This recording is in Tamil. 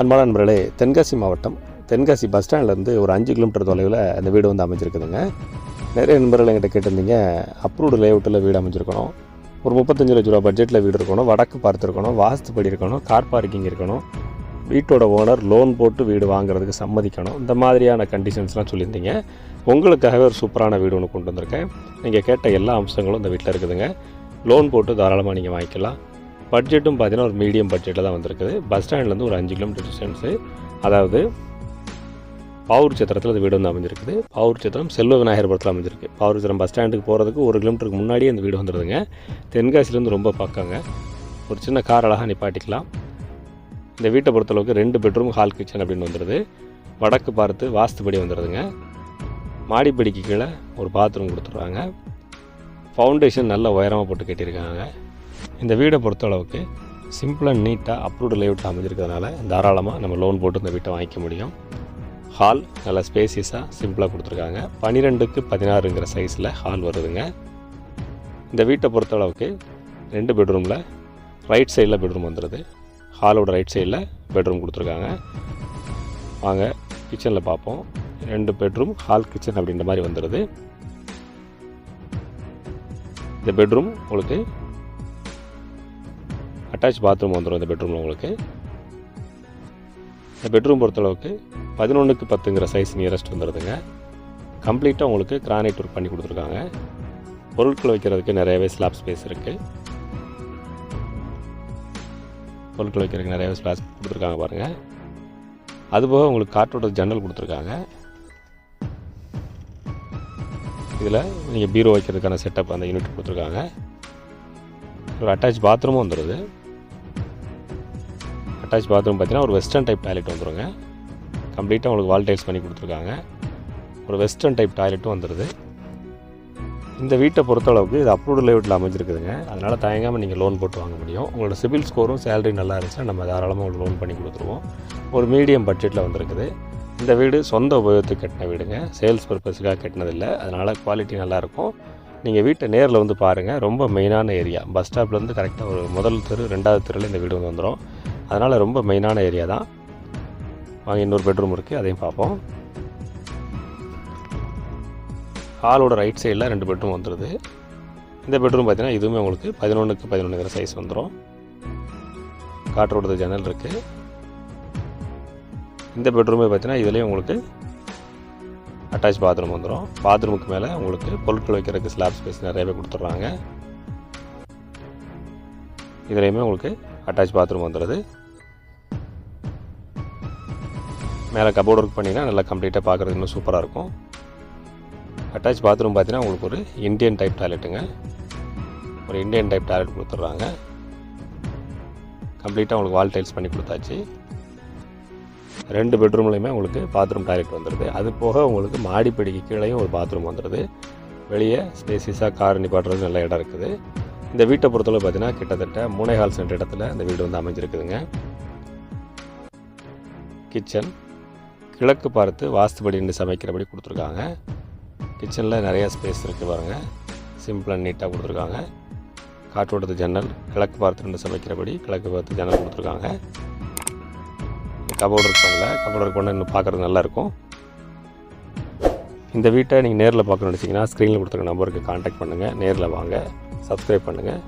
அன்பான நண்பர்களே தென்காசி மாவட்டம் தென்காசி பஸ் ஸ்டாண்ட்லேருந்து ஒரு அஞ்சு கிலோமீட்டர் தொலைவில் அந்த வீடு வந்து அமைஞ்சிருக்குதுங்க. நிறைய நண்பர்கள் எங்கிட்ட கேட்டிருந்தீங்க அப்ரூவ்டு லேஅவுட்டில் வீடு அமைஞ்சிருக்கணும். ஒரு முப்பத்தஞ்சு லட்ச ரூபா பட்ஜெட்டில் வீடு இருக்கணும் வடக்கு பார்த்துருக்கணும் வாஸ்துப்படி இருக்கணும் கார் பார்க்கிங் இருக்கணும். வீட்டோட ஓனர் லோன் போட்டு வீடு வாங்குறதுக்கு சம்மதிக்கணும். இந்த மாதிரியான கண்டிஷன்ஸ்லாம் சொல்லியிருந்தீங்க. உங்களுக்காகவே ஒரு சூப்பரான வீடு ஒன்று கொண்டு வந்திருக்கேன். நீங்கள் கேட்ட எல்லா அம்சங்களும் இந்த வீட்டில் இருக்குதுங்க. லோன் போட்டு தாராளமாக நீங்கள் வாங்கிக்கலாம். பட்ஜெட்டும் பார்த்தீங்கன்னா ஒரு மீடியம் பட்ஜெட்டில் தான் வந்திருக்குது. பஸ் ஸ்டாண்ட்லேருந்து ஒரு அஞ்சு கிலோமீட்டர் டிஸ்டன்ஸு அதாவது பாவூர் சத்திரத்தில் இந்த வீடு வந்து அமைஞ்சிருக்குது. பாவூர் சத்திரம் செல்வ விநாயகர்புரத்தில் அமைஞ்சிருக்கு. பாவூர் சத்திரம் பஸ் ஸ்டாண்டுக்கு போகிறதுக்கு ஒரு கிலோமீட்டருக்கு முன்னாடியே இந்த வீடு வந்துடுதுங்க தென்காசிலேருந்து ரொம்ப பார்க்காங்க ஒரு சின்ன கார் அழகாக நிப்பாட்டிக்கலாம். இந்த வீட்டை பொறுத்தளவுக்கு ரெண்டு பெட்ரூம் ஹால் கிச்சன் அப்படின்னு வந்துடுது வடக்கு பார்த்து வாஸ்துபடி வந்துடுதுங்க மாடிப்படிக்கு கீழே ஒரு பாத்ரூம் கொடுத்துட்றாங்க. ஃபவுண்டேஷன் நல்ல உயரமாக போட்டு கட்டியிருக்காங்க. இந்த வீடை பொறுத்தளவுக்கு சிம்பிள் அண்ட் நீட்டாக அப்ரூவ்டு லேஅவுட்டில் அமைஞ்சிருக்கிறதுனால தாராளமாக நம்ம லோன் போட்டு இந்த வீட்டை வாங்கிக்க முடியும். ஹால் நல்ல ஸ்பேசியஸாக சிம்பிளாக கொடுத்துருக்காங்க. பன்னிரெண்டுக்கு பதினாறுங்கிற சைஸில் ஹால் வருதுங்க. இந்த வீட்டை பொறுத்தளவுக்கு ரெண்டு பெட்ரூமில் ரைட் சைடில் பெட்ரூம் வந்துடுது ஹாலோட ரைட் சைடில் பெட்ரூம் கொடுத்துருக்காங்க. வாங்க கிச்சனில் பார்ப்போம். ரெண்டு பெட்ரூம் ஹால் கிச்சன் அப்படின்ற மாதிரி வந்துடுது இந்த பெட்ரூம் உங்களுக்கு அட்டாச் பாத்ரூம் வந்துடும் இந்த பெட்ரூமில் உங்களுக்கு. இந்த பெட்ரூம் பொறுத்தளவுக்கு பதினொன்றுக்கு பத்துங்கிற சைஸ் நியரஸ்ட் வந்துடுதுங்க கம்ப்ளீட்டாக உங்களுக்கு கிரானைட் ஒர்க் பண்ணி கொடுத்துருக்காங்க. பொருட்கள் வைக்கிறதுக்கு நிறையவே ஸ்லாப் ஸ்பேஸ் இருக்குது பொருட்கள் வைக்கிறதுக்கு நிறையவே ஸ்லாப் கொடுத்துருக்காங்க பாருங்கள் அதுபோக உங்களுக்கு காற்றோட ஜன்னல் கொடுத்துருக்காங்க. இதில் நீங்கள் பீரோ வைக்கிறதுக்கான செட்டப் அந்த யூனிட் கொடுத்துருக்காங்க. ஒரு அட்டாச் பாத்ரூமும் வந்துடுது அட்டாச் பாத்ரூம் பார்த்தீங்கன்னா ஒரு வெஸ்டர்ன் டைப் டாய்லெட் வந்துருங்க. கம்ப்ளீட்டாக உங்களுக்கு வால் டைல்ஸ் பண்ணி கொடுத்துருக்காங்க. ஒரு வெஸ்டர்ன் டைப் டாய்லெட்டும் வந்துடுது இந்த வீட்டை பொறுத்தளவுக்கு இது அப்ரூவ்டு லேவுட்டில் அமைஞ்சிருக்குதுங்க. அதனால் தயங்காமல் நீங்கள் லோன் போட்டு வாங்க முடியும். உங்களோட சிபில் ஸ்கோரும் சேலரி நல்லா இருந்துச்சுன்னா நம்ம தாராளமாக உங்களுக்கு லோன் பண்ணி கொடுத்துருவோம். ஒரு மீடியம் பட்ஜெட்டில் வந்திருக்குது. இந்த வீடு சொந்த உபயோகத்துக்கு கட்டின வீடுங்க. சேல்ஸ் பர்பஸுக்காக கட்டினதில்லை. அதனால் குவாலிட்டி நல்லாயிருக்கும் நீங்கள் வீட்டை நேரில் வந்து பாருங்கள் ரொம்ப மெயினான ஏரியா பஸ் ஸ்டாப்லேருந்து கரெக்டாக ஒரு முதல் தெரு ரெண்டாவது தெருவில் இந்த வீடு வந்து வந்துடும் அதனால் ரொம்ப மெயினான ஏரியா தான். வாங்க இன்னொரு பெட்ரூம் இருக்குது அதையும் பார்ப்போம். ஹாலோட ரைட் சைடில் ரெண்டு பெட்ரூம் வந்துடுது இந்த பெட்ரூம் பார்த்தீங்கன்னா இதுவுமே உங்களுக்கு பதினொன்றுக்கு பதினொன்றுங்கிற சைஸ் வந்துடும் காற்றோடது ஜன்னல் இருக்குது இந்த பெட்ரூமே பார்த்தீங்கன்னா இதுலேயும் உங்களுக்கு அட்டாச் பாத்ரூம் வந்துடும் பாத்ரூமுக்கு மேலே உங்களுக்கு பொருட்கள் வைக்கிறதுக்கு ஸ்லாப் ஸ்பேஸ் நிறையவே கொடுத்துட்றாங்க. இதுலேயுமே உங்களுக்கு அட்டாச் பாத்ரூம் வந்துடுது மேலே கபோர்ட் ஒர்க் பண்ணிங்கன்னா நல்லா கம்ப்ளீட்டாக பார்க்குறது இன்னும் சூப்பராக இருக்கும். அட்டாச் பாத்ரூம் பார்த்தீங்கன்னா உங்களுக்கு ஒரு இந்தியன் டைப் டாய்லெட்டுங்க ஒரு இந்தியன் டைப் டாய்லெட் கொடுத்துட்றாங்க. கம்ப்ளீட்டாக உங்களுக்கு வால் டைல்ஸ் பண்ணி கொடுத்தாச்சு. ரெண்டு பெட்ரூம்லையுமே உங்களுக்கு பாத்ரூம் டாய்லெட் வந்துடுது அது போக உங்களுக்கு மாடிப்படிக்கு கீழேயும் ஒரு பாத்ரூம் வந்துடுது வெளியே ஸ்பேசிஸாக கார் நிப்பாட்டுறது நல்ல இடம் இருக்குது. இந்த வீட்டை பொறுத்தளவு பார்த்தீங்கன்னா கிட்டத்தட்ட மூணே ஹால் சென்ட் இடத்துல இந்த வீடு வந்து அமைஞ்சிருக்குதுங்க. கிச்சன் கிழக்கு பார்த்து வாஸ்துபடி நின்று சமைக்கிறபடி கொடுத்துருக்காங்க. கிச்சனில் நிறையா ஸ்பேஸ் இருக்குது பாருங்கள் சிம்பிள் அண்ட் நீட்டாக கொடுத்துருக்காங்க. காற்றோட்டத்து ஜன்னல் கிழக்கு பார்த்து நின்று சமைக்கிறபடி கிழக்கு பார்த்து ஜன்னல் கொடுத்துருக்காங்க. கபோர்டு ஒர்க் கபோர்ட் கபோர்டு இன்னும் பார்க்குறது நல்லாயிருக்கும் இந்த வீட்டை நீங்கள் நேரில் பார்க்கணும்னு நினச்சிங்கன்னா ஸ்க்ரீனில் கொடுத்துருக்க நம்பருக்கு காண்டாக்ட் பண்ணுங்கள் நேரில் வாங்க. சப்ஸ்கிரைப் பண்ணுங்கள்